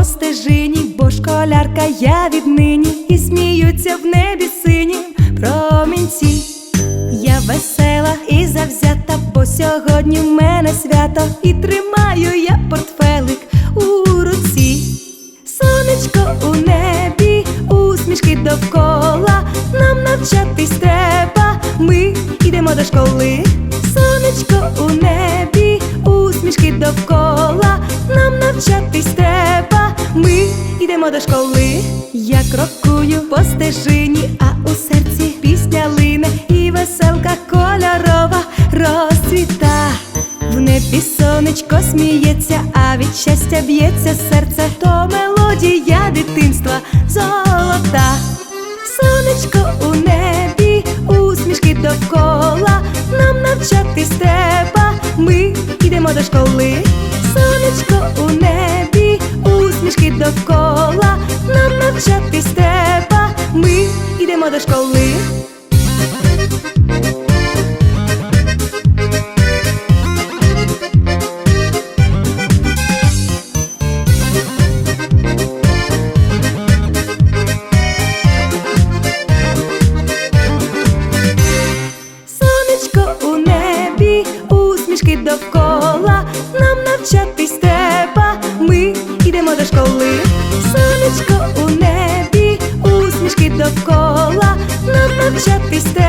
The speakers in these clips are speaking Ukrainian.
По стежині, бо школярка я віднині, і сміються в небі сині промінці. Я весела і завзята, бо сьогодні в мене свято, і тримаю я портфелик у руці. Сонечко у небі, усмішки довкола, нам навчатись треба, ми йдемо до школи. По а у серці пісня лине і веселка кольорова розцвіта. В небі сонечко сміється, а від щастя б'ється серце, то мелодія дитинства золота. Сонечко у небі, усмішки довкола, нам навчатись треба, ми йдемо до школи. Сонечко у небі, усмішки довкола, нам навчатись треба, до школи. Сонечко у небі, усмішки довкола, нам навчатись треба, ми йдемо до школи. Сонечко у небі, усмішки довкола, нам навчатись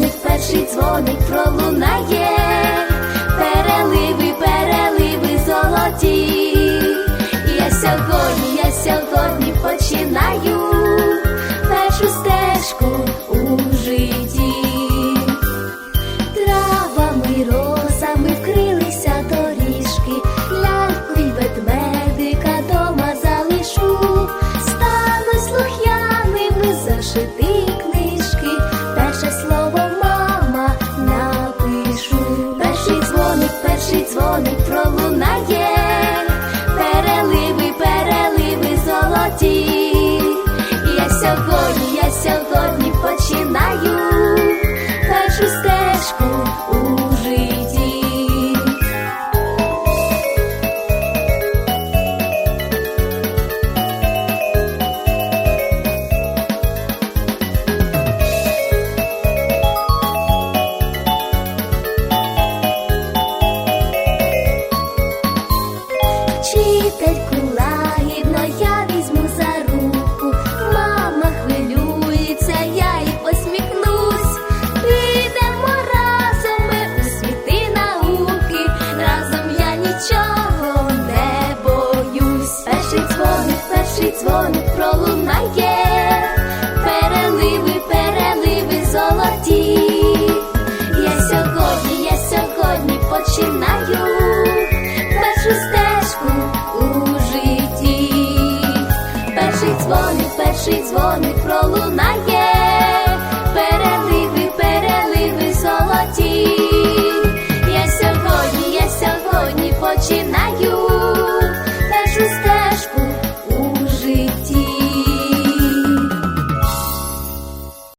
дзвоник, перший дзвоник пролунає. Переливи, переливи золоті. Я сьогодні, я сьогодні починаю Я сьогодні, я сьогодні починаю Перший дзвоник, перший дзвоник пролунає.